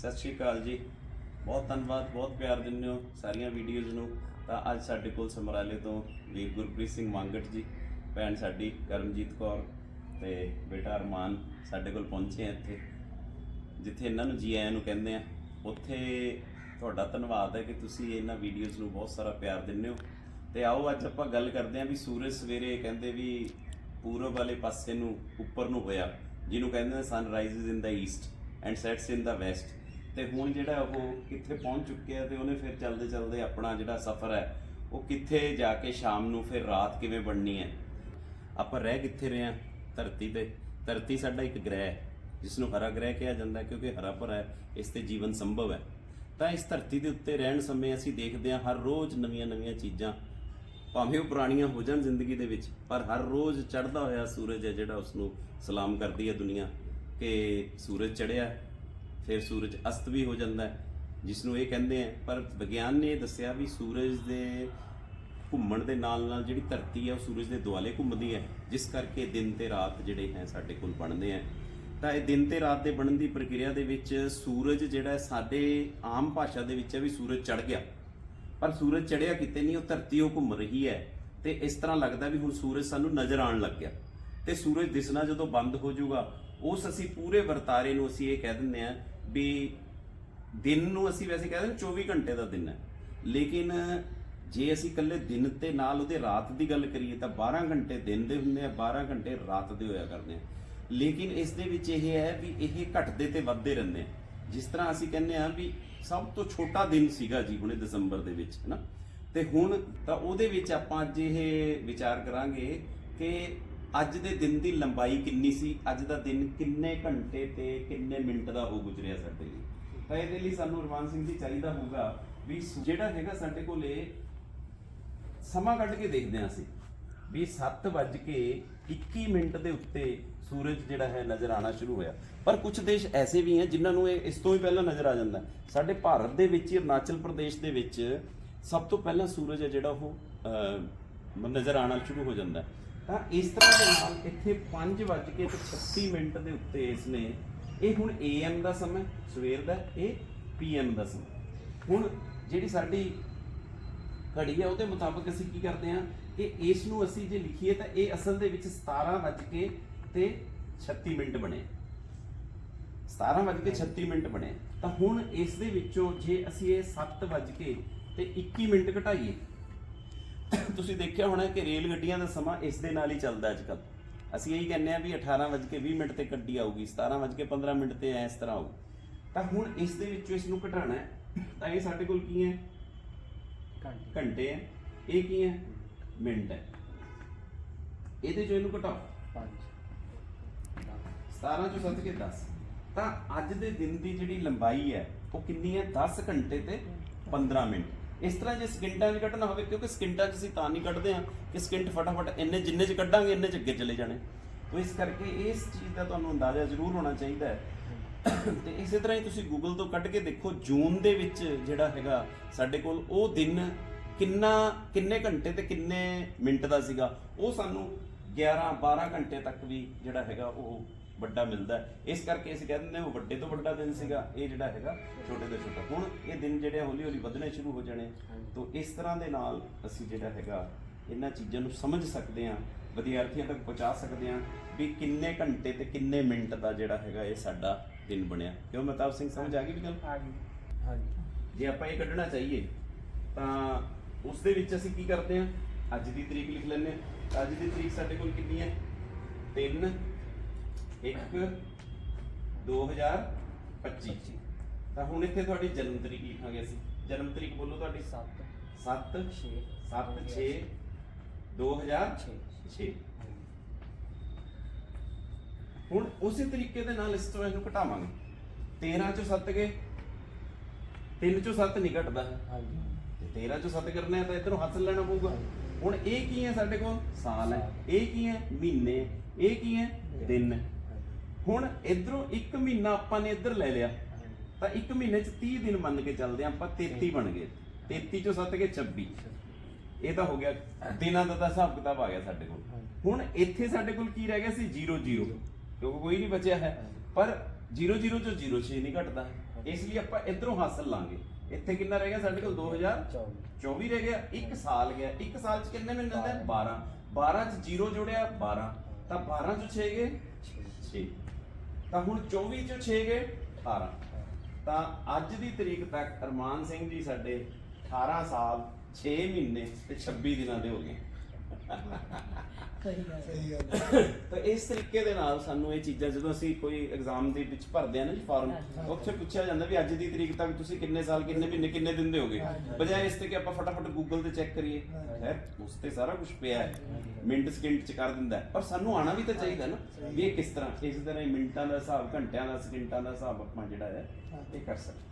ਸਤਿ ਸ਼੍ਰੀ ਅਕਾਲ ਜੀ। ਬਹੁਤ ਧੰਨਵਾਦ, ਬਹੁਤ ਪਿਆਰ ਦਿੰਦੇ ਹੋ ਸਾਰੀਆਂ ਵੀਡੀਓਜ਼ ਨੂੰ। ਤਾਂ ਅੱਜ ਸਾਡੇ ਕੋਲ ਸਮਰਾਲੇ ਤੋਂ ਵੀਰ ਗੁਰਪ੍ਰੀਤ ਸਿੰਘ ਮੰਗਟ ਜੀ, ਭੈਣ ਸਾਡੀ ਕਰਮਜੀਤ ਕੌਰ ਤੇ ਬੇਟਾ ਅਰਮਾਨ ਸਾਡੇ ਕੋਲ ਪਹੁੰਚੇ ਆ ਇੱਥੇ। ਜਿੱਥੇ ਇਹਨਾਂ ਨੂੰ ਜੀ ਆਇਆਂ ਨੂੰ ਕਹਿੰਦੇ ਆ, ਉੱਥੇ ਤੁਹਾਡਾ ਧੰਨਵਾਦ ਹੈ ਕਿ ਤੁਸੀਂ ਇਹਨਾਂ ਵੀਡੀਓਜ਼ ਨੂੰ ਬਹੁਤ ਸਾਰਾ ਪਿਆਰ ਦਿੰਦੇ ਹੋ। ਤੇ ਆਓ ਅੱਜ ਆਪਾਂ ਗੱਲ ਕਰਦੇ ਹਾਂ ਵੀ ਸੂਰਜ ਸਵੇਰੇ ਕਹਿੰਦੇ ਵੀ ਪੂਰਬ ਵਾਲੇ ਪਾਸੇ ਨੂੰ, ਉੱਪਰ ਨੂੰ ਹੋਇਆ, ਜਿਹਨੂੰ ਕਹਿੰਦੇ ਨੇ sunrises in the east and sets in the west ਤੇ ਹੁਣ ਜਿਹੜਾ ਉਹ ਕਿੱਥੇ ਪਹੁੰਚ ਚੁੱਕਿਆ ਤੇ ਉਹਨੇ ਫਿਰ ਚੱਲਦੇ ਚੱਲਦੇ ਆਪਣਾ ਜਿਹੜਾ ਸਫ਼ਰ ਹੈ, ਉਹ ਕਿੱਥੇ ਜਾ ਕੇ ਸ਼ਾਮ ਨੂੰ ਫਿਰ ਰਾਤ ਕਿਵੇਂ ਬਣਨੀ ਹੈ? ਆਪਾਂ ਰਹਿ ਕਿੱਥੇ ਰਹੇ ਹਾਂ? ਧਰਤੀ ਤੇ। ਧਰਤੀ ਸਾਡਾ ਇੱਕ ਗ੍ਰਹਿ ਹੈ ਜਿਸ ਨੂੰ ਹਰਾ ਗ੍ਰਹਿ ਕਿਹਾ ਜਾਂਦਾ ਕਿਉਂਕਿ ਹਰਾ ਭਰਾ ਹੈ, ਇਸ ਤੇ ਜੀਵਨ ਸੰਭਵ ਹੈ। ਤਾਂ ਇਸ ਧਰਤੀ ਦੇ ਉੱਤੇ ਰਹਿਣ ਸਮੇਂ ਅਸੀਂ ਦੇਖਦੇ ਹਾਂ ਹਰ ਰੋਜ਼ ਨਵੀਆਂ-ਨਵੀਆਂ ਚੀਜ਼ਾਂ, ਭਾਵੇਂ ਉਹ ਪੁਰਾਣੀਆਂ ਹੋ ਜਾਣ ਜ਼ਿੰਦਗੀ ਦੇ ਵਿੱਚ, ਪਰ ਹਰ ਰੋਜ਼ ਚੜ੍ਹਦਾ ਹੋਇਆ ਸੂਰਜ ਹੈ ਜਿਹੜਾ ਉਸ ਨੂੰ ਸਲਾਮ ਕਰਦੀ ਹੈ ਦੁਨੀਆ, ਕਿ ਸੂਰਜ ਚੜ੍ਹਿਆ ਫਿਰ ਸੂਰਜ ਅਸਤ ਵੀ ਹੋ ਜਾਂਦਾ ਹੈ ਜਿਸ ਨੂੰ ਇਹ ਕਹਿੰਦੇ ਆ। ਪਰ ਵਿਗਿਆਨ ਨੇ ਇਹ ਦੱਸਿਆ ਵੀ ਸੂਰਜ ਦੇ ਘੁੰਮਣ ਦੇ ਨਾਲ ਨਾਲ ਜਿਹੜੀ ਧਰਤੀ ਹੈ ਉਹ ਸੂਰਜ ਦੇ ਦੁਆਲੇ ਘੁੰਮਦੀ ਹੈ, ਜਿਸ ਕਰਕੇ ਦਿਨ ਤੇ ਰਾਤ ਜਿਹੜੇ ਹੈ ਸਾਡੇ ਕੋਲ ਬਣਦੇ ਆ। ਤਾਂ ਇਹ ਦਿਨ ਤੇ ਰਾਤ ਦੇ ਬਣਨ ਦੀ ਪ੍ਰਕਿਰਿਆ ਦੇ ਵਿੱਚ ਸੂਰਜ ਜਿਹੜਾ ਸਾਡੇ ਆਮ ਭਾਸ਼ਾ ਦੇ ਵਿੱਚ ਹੈ ਵੀ ਸੂਰਜ ਚੜ ਗਿਆ। ਪਰ ਸੂਰਜ ਚੜਿਆ ਕਿਤੇ ਨਹੀਂ, ਉਹ ਧਰਤੀ ਉਹ ਘੁੰਮ ਰਹੀ ਹੈ। ਤੇ ਇਸ ਤਰ੍ਹਾਂ ਲੱਗਦਾ ਵੀ ਹੁਣ ਸੂਰਜ ਸਾਨੂੰ ਨਜ਼ਰ ਆਉਣ ਲੱਗ ਗਿਆ। ਤੇ ਸੂਰਜ ਦਿਸਣਾ ਜਦੋਂ ਬੰਦ ਹੋ ਜਾਊਗਾ ਉਸ ਅਸੀਂ ਪੂਰੇ ਵਰਤਾਰੇ ਨੂੰ ਅਸੀਂ ਇਹ ਕਹਿ ਦਿੰਦੇ ਆ ਵੀ ਦਿਨ ਨੂੰ ਅਸੀਂ ਵੈਸੇ ਕਹਿ ਦਿੰਦੇ 24 ਘੰਟੇ ਦਾ ਦਿਨ ਹੈ। ਲੇਕਿਨ ਜੇ ਅਸੀਂ ਇਕੱਲੇ ਦਿਨ ਤੇ ਨਾਲ ਉਹਦੇ ਰਾਤ ਦੀ ਗੱਲ ਕਰੀਏ ਤਾਂ 12 ਘੰਟੇ ਦਿਨ ਦੇ ਹੁੰਦੇ ਆ 12 ਘੰਟੇ ਰਾਤ ਦੇ ਹੋਇਆ ਕਰਦੇ ਆ। ਲੇਕਿਨ ਇਸ ਦੇ ਵਿੱਚ ਇਹ ਹੈ ਵੀ ਇਹ ਘਟਦੇ ਤੇ ਵੱਧਦੇ ਰਹਿੰਦੇ ਆ। ਜਿਸ ਤਰ੍ਹਾਂ ਅਸੀਂ ਕਹਿੰਦੇ ਆ ਵੀ ਸਭ ਤੋਂ ਛੋਟਾ ਦਿਨ ਸੀਗਾ ਜੀ ਹੁਣੇ ਦਸੰਬਰ ਦੇ ਵਿੱਚ ਹੈਨਾ ਤੇ ਹੁਣ ਤਾਂ ਉਹਦੇ ਵਿੱਚ ਆਪਾਂ ਅੱਜ ਇਹ ਵਿਚਾਰ ਕਰਾਂਗੇ ਕਿ ਅੱਜ ਦੇ ਦਿਨ ਦੀ ਲੰਬਾਈ ਕਿੰਨੀ ਸੀ? ਅੱਜ ਦਾ ਦਿਨ ਕਿੰਨੇ ਘੰਟੇ ਤੇ ਕਿੰਨੇ ਮਿੰਟ ਦਾ ਹੋ ਗੁਜ਼ਰਿਆ ਸਾਡੇ ਲਈ? ਤਾਂ ਇਹਦੇ ਲਈ ਸਾਨੂੰ ਰਮਾਨ ਸਿੰਘ ਜੀ ਚਾਹੀਦਾ ਹੋਊਗਾ ਵੀ ਜਿਹੜਾ ਹੈਗਾ ਸਾਡੇ ਕੋਲ ਇਹ ਸਮਾਂ ਕੱਢ ਕੇ ਦੇਖਦੇ ਹਾਂ ਅਸੀਂ ਵੀ 7 ਵੱਜ ਕੇ 21 ਮਿੰਟ ਦੇ ਉੱਤੇ ਸੂਰਜ ਜਿਹੜਾ ਹੈ ਨਜ਼ਰ ਆਣਾ ਸ਼ੁਰੂ ਹੋਇਆ। ਪਰ ਕੁਝ ਦੇਸ਼ ਐਸੇ ਵੀ ਹੈ ਜਿਨ੍ਹਾਂ ਨੂੰ ਇਹ ਇਸ ਤੋਂ ਹੀ ਪਹਿਲਾਂ ਨਜ਼ਰ ਆ ਜਾਂਦਾ ਸਾਡੇ ਭਾਰਤ ਦੇ ਵਿੱਚ ਹੀ ਅਰੁਣਾਚਲ ਪ੍ਰਦੇਸ਼ ਦੇ ਵਿੱਚ ਸਭ ਤੋਂ ਪਹਿਲਾਂ ਸੂਰਜ ਹੈ ਜਿਹੜਾ ਉਹ ਅਹ, ਨਜ਼ਰ ਆਣਾ ਸ਼ੁਰੂ ਹੋ ਜਾਂਦਾ ਤਾਂ ਇਸ ਤਰ੍ਹਾਂ ਦੇ ਨਾਲ ਇੱਥੇ 5 ਵੱਜ ਕੇ ਤੇ 36 ਮਿੰਟ ਦੇ ਉੱਤੇ ਇਸ ਨੇ, ਇਹ ਹੁਣ AM ਦਾ ਸਮਾਂ, ਸਵੇਰ ਦਾ, ਇਹ PM ਦਾ ਸਮਾਂ। ਹੁਣ ਜਿਹੜੀ ਸਾਡੀ ਘੜੀ ਹੈ ਉਹਦੇ ਮੁਤਾਬਕ ਅਸੀਂ ਕੀ ਕਰਦੇ ਹਾਂ ਕਿ ਇਸ ਨੂੰ ਅਸੀਂ ਜੇ ਲਿਖੀਏ ਤਾਂ ਇਹ ਅਸਲ ਦੇ ਵਿੱਚ 17 ਵੱਜ ਕੇ ਤੇ 36 ਮਿੰਟ ਬਣੇ। 17 ਵੱਜ ਕੇ 36 ਮਿੰਟ ਬਣੇ। ਤਾਂ ਹੁਣ ਇਸ ਦੇ ਵਿੱਚੋਂ ਜੇ ਅਸੀਂ ਇਹ 7 ਵੱਜ ਕੇ ਤੇ 21 ਮਿੰਟ ਘਟਾਈਏ ਤੁਸੀਂ ਦੇਖਿਆ ਹੋਣਾ ਕਿ ਰੇਲ ਗੱਡੀਆਂ ਦਾ ਸਮਾਂ ਇਸ ਦੇ ਨਾਲ ਹੀ ਚੱਲਦਾ ਅੱਜ ਕੱਲ੍ਹ ਅਸੀਂ ਇਹੀ ਕਹਿੰਦੇ ਆ ਵੀ 18 ਵੱਜ ਕੇ 20 ਮਿੰਟ ਤੇ ਗੱਡੀ ਆਊਗੀ 17 ਵੱਜ ਕੇ 15 ਮਿੰਟ ਤੇ ਇਸ ਤਰ੍ਹਾਂ ਆਊ। ਤਾਂ ਹੁਣ ਇਸ ਦੇ ਵਿੱਚੋਂ ਇਸ ਨੂੰ ਘਟਾਣਾ ਹੈ ਤਾਂ ਇਹ ਸਾਡੇ ਕੋਲ ਕੀ ਹੈ? ਘੰਟੇ। ਹੈ। ਇਹ ਕੀ ਹੈ? ਮਿੰਟ ਹੈ। ਇਹਦੇ ਚੋਂ ਇਹਨੂੰ ਘਟਾਓ। 17 ਚੋਂ 7 ਕੇ 10 ਤਾਂ ਅੱਜ ਦੇ ਦਿਨ ਦੀ ਜਿਹੜੀ ਲੰਬਾਈ ਹੈ ਉਹ ਕਿੰਨੀ ਹੈ? 10 ਘੰਟੇ ਤੇ 15 ਮਿੰਟ। ਇਸ ਤਰ੍ਹਾਂ ਜੇ ਸਕਿੰਟਾਂ 'ਚ ਕੱਢਣਾ ਹੋਵੇ, ਕਿਉਂਕਿ ਸਕਿੰਟਾਂ 'ਚ ਅਸੀਂ ਤਾਂ ਨਹੀਂ ਕੱਢਦੇ ਹਾਂ ਕਿ ਸਕਿੰਟ ਫਟਾਫਟ ਇੰਨੇ ਜਿੰਨੇ 'ਚ ਕੱਢਾਂਗੇ, ਇੰਨੇ 'ਚ ਅੱਗੇ ਚਲੇ ਜਾਣੇ। ਤੋ ਇਸ ਕਰਕੇ ਇਸ ਚੀਜ਼ ਦਾ ਤੁਹਾਨੂੰ ਅੰਦਾਜ਼ਾ ਜ਼ਰੂਰ ਹੋਣਾ ਚਾਹੀਦਾ ਹੈ। ਤੇ ਇਸੇ ਤਰ੍ਹਾਂ ਹੀ ਤੁਸੀਂ ਗੂਗਲ ਤੋਂ ਕੱਢ ਕੇ ਦੇਖੋ, ਜੂਨ ਦੇ ਵਿੱਚ ਜਿਹੜਾ ਹੈਗਾ ਸਾਡੇ ਕੋਲ, ਉਹ ਦਿਨ ਕਿੰਨਾ, ਕਿੰਨੇ ਘੰਟੇ ਤੇ ਕਿੰਨੇ ਮਿੰਟ ਦਾ ਸੀਗਾ, ਉਹ ਸਾਨੂੰ 11 12 ਘੰਟੇ ਤੱਕ ਵੀ ਜਿਹੜਾ ਹੈਗਾ ਉਹ ਵੱਡਾ ਮਿਲਦਾ। ਇਸ ਕਰਕੇ ਅਸੀਂ ਕਹਿੰਦੇ ਨੇ ਉਹ ਵੱਡੇ ਤੋਂ ਵੱਡਾ ਦਿਨ ਸੀਗਾ ਇਹ ਜਿਹੜਾ ਹੈਗਾ ਛੋਟੇ ਤੋਂ ਛੋਟਾ। ਹੁਣ ਇਹ ਦਿਨ ਜਿਹੜੇ ਹੌਲੀ ਹੌਲੀ ਵਧਣੇ ਸ਼ੁਰੂ ਹੋ ਜਾਣੇ। ਤੋਂ ਇਸ ਤਰ੍ਹਾਂ ਦੇ ਨਾਲ ਅਸੀਂ ਜਿਹੜਾ ਹੈਗਾ ਇਹਨਾਂ ਚੀਜ਼ਾਂ ਨੂੰ ਸਮਝ ਸਕਦੇ ਹਾਂ ਵਿਦਿਆਰਥੀਆਂ ਤੱਕ ਪਹੁੰਚਾ ਸਕਦੇ ਹਾਂ ਵੀ ਕਿੰਨੇ ਘੰਟੇ ਤੇ ਕਿੰਨੇ ਮਿੰਟ ਦਾ ਜਿਹੜਾ ਹੈਗਾ ਇਹ ਸਾਡਾ ਦਿਨ ਬਣਿਆ। ਕਿਉਂ ਮਹਤਾਬ ਸਿੰਘ ਸਮਝ ਆ ਗਈ ਵੀ ਗੱਲ? ਆ ਗਈ ਹਾਂਜੀ। ਜੇ ਆਪਾਂ ਇਹ ਕੱਢਣਾ ਚਾਹੀਏ ਤਾਂ ਉਸ ਦੇ ਵਿੱਚ ਅਸੀਂ ਕੀ ਕਰਦੇ ਹਾਂ? ਅੱਜ ਦੀ ਤਰੀਕ ਲਿਖ ਲੈਂਦੇ ਹਾਂ। ਅੱਜ ਦੀ ਤਰੀਕ ਸਾਡੇ ਕੋਲ ਕਿੰਨੀ ਹੈ? 3 1 2025 ਤਾਂ ਹੁਣ ਇੱਥੇ ਤੁਹਾਡੀ ਜਨਮ ਤਰੀਕ ਲਿਖਾਂਗੇ ਅਸੀਂ। ਜਨਮ ਤਰੀਕ ਬੋਲੋ ਤੁਹਾਡੀ। 7 7 6 7 6 2006 ਹੁਣ ਉਸੇ ਤਰੀਕੇ ਦੇ ਨਾਲ ਇਸ ਤੋਂ ਇਹਨੂੰ ਘਟਾਵਾਂਗੇ। 13 ਚੋਂ 7 ਗਏ। 3 ਚੋਂ 7 ਨਹੀਂ ਘਟਦਾ। ਹਾਂਜੀ। ਤੇ 13 ਚੋਂ 7 ਕਰਨਾ ਹੈ ਤਾਂ ਇਧਰੋਂ ਹੱਥ ਲੈਣਾ ਪਊਗਾ। ਹੁਣ ਇਹ ਕੀ ਹੈ ਸਾਡੇ ਕੋਲ? ਸਾਲ ਹੈ। ਇਹ ਕੀ ਹੈ? ਮਹੀਨੇ। ਇਹ ਕੀ ਹੈ? ਦਿਨ। ਹੁਣ ਇਧਰੋਂ ਇੱਕ ਮਹੀਨਾ ਆਪਾਂ ਨੇ ਇੱਧਰ ਲੈ ਲਿਆ, ਤਾਂ ਇੱਕ ਮਹੀਨੇ ਚ 30 ਦਿਨ ਮੰਨ ਕੇ ਚੱਲਦੇ ਆਪਾਂ 33 ਬਣ ਗਏ। 33 ਚੋਂ 7 ਗਏ 26 ਇਹ ਤਾਂ ਹੋ ਗਿਆ, ਦਿਨਾਂ ਦਾ ਤਾਂ ਹਿਸਾਬ ਕਿਤਾਬ ਆ ਗਿਆ ਸਾਡੇ ਕੋਲ। ਹੁਣ ਇੱਥੇ ਸਾਡੇ ਕੋਲ ਕੀ ਰਹਿ ਗਿਆ ਸੀ? 0 0 ਕਿਉਂਕਿ ਕੋਈ ਨਹੀਂ ਬਚਿਆ ਹੈ। ਪਰ 00 ਚੋਂ 06 ਨਹੀਂ ਘਟਦਾ। ਇਸ ਲਈ ਆਪਾਂ ਇਧਰੋਂ ਹਾਸਲ ਲਾਂਗੇ। ਇੱਥੇ ਕਿੰਨਾ ਰਹਿ ਗਿਆ ਸਾਡੇ ਕੋਲ? 2024 24 ਰਹਿ ਗਿਆ। 1 ਸਾਲ ਗਿਆ। 1 ਸਾਲ ਚ ਕਿੰਨੇ ਮਹੀਨੇ ਹੁੰਦੇ? 12 12 ਚ 0 ਜੁੜਿਆ 12 ਤਾਂ 12 ਚ 6 ਗਏ? 6 ਤਾਂ ਹੁਣ 24 'ਚੋਂ 6 ਗਏ 18 ਤਾਂ ਅੱਜ ਦੀ ਤਰੀਕ ਤੱਕ ਅਰਮਾਨ ਸਿੰਘ ਜੀ ਸਾਡੇ 18 ਸਾਲ 6 ਮਹੀਨੇ ਤੇ 26 ਦਿਨਾਂ ਦੇ ਹੋ ਗਏ। ਸਹੀ ਗੱਲ ਸਹੀ ਗੱਲ ਤਾਂ ਇਸ ਤਰੀਕੇ ਦੇ ਨਾਲ ਸਾਨੂੰ ਇਹ ਚੀਜ਼ਾਂ ਜਦੋਂ ਅਸੀਂ ਕੋਈ ਐਗਜ਼ਾਮ ਦੇ ਵਿੱਚ ਭਰਦੇ ਆ ਨਾ ਜੀ ਫਾਰਮ। ਉੱਥੇ ਪੁੱਛਿਆ ਜਾਂਦਾ ਵੀ ਅੱਜ ਦੀ ਤਰੀਕ ਤੱਕ ਤੁਸੀਂ ਕਿੰਨੇ ਸਾਲ ਕਿੰਨੇ ਮਹੀਨੇ ਕਿੰਨੇ ਦਿਨ ਦੇ ਹੋਗੇ। ਬਜਾਏ ਇਸ ਤੇ ਕਿ ਆਪਾਂ ਫਟਾਫਟ ਗੂਗਲ ਤੇ ਚੈੱਕ ਕਰੀਏ। ਹੈ ਉਸ ਤੇ ਸਾਰਾ ਕੁਝ ਪਿਆ ਹੈ ਮਿੰਟ ਸਕਿੰਟ ਚ ਕਰ ਦਿੰਦਾ ਹੈ। ਪਰ ਸਾਨੂੰ ਆਣਾ ਵੀ ਤਾਂ ਚਾਹੀਦਾ ਨਾ ਵੀ ਇਹ ਕਿਸ ਤਰ੍ਹਾਂ ਇਸ ਤਰ੍ਹਾਂ ਹੀ ਮਿੰਟਾਂ ਦਾ ਹਿਸਾਬ ਘੰਟਿਆਂ ਦਾ ਸਕਿੰਟਾਂ ਦਾ ਹਿਸਾਬ ਆਪਾਂ ਜਿਹੜਾ ਹੈ ਇਹ ਕਰ ਸਕਦੇ